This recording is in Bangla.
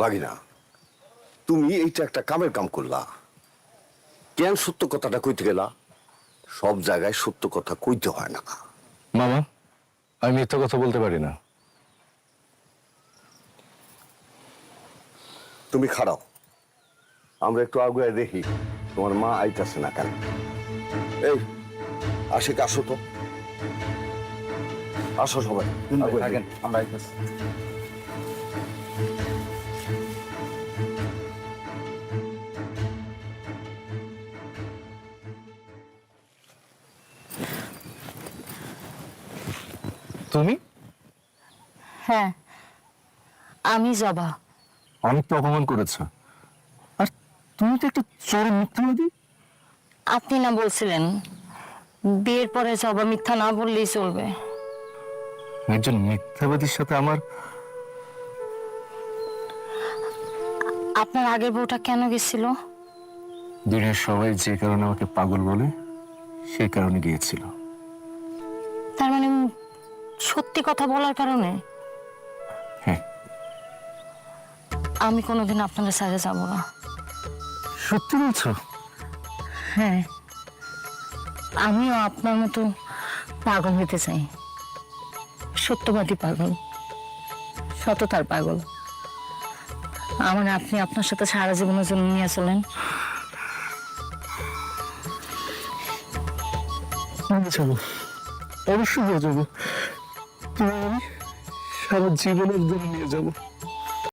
ভাগিনা তুমি এইটা একটা কামের কাম করলা। কেন সত্য কথাটা কইতে গেলা? সব জায়গায় সত্য কথা কইতে হয় না। মামা আমি মিথ্যা কথা বলতে পারি না। তুমি খাড়াও। আমরা একটু আগুয়ে দেখি তোমার মা আইতাছে না কেন। এই আশিক আসো তো। আসো সবাই আমরা আইতেছি। তুমি? হ্যাঁ। আমি জবা। অনেক তো অপমান করেছ। আর তুমি তো একটা চোর মিথ্যাবাদী। আপনি না বলছিলেন বিয়ের পরে জবা মিথ্যা না বললেই চলবে। একজন মিথ্যাবাদীর সাথে আমার আপনার আগের বউটা কেন গেছিল? দিনের সবাই যে কারণে আমাকে পাগল বলে সেই কারণে গিয়েছিল। তার মানে সত্যি কথা বলার কারণে? হ্যাঁ। আমি কোনোদিন আপনাদের সাথে যাব না। সত্যি বলছো? হ্যাঁ। আমিও আপনার মতো পাগল হতে চাই। সত্যবাদী পাগল। সততার পাগল। আমার আপনি আপনার সাথে সারা জীবনের জন্য নিয়ে চলেন। অবশ্যই নিয়ে যাব। সারা জীবনের জন্য নিয়ে যাব।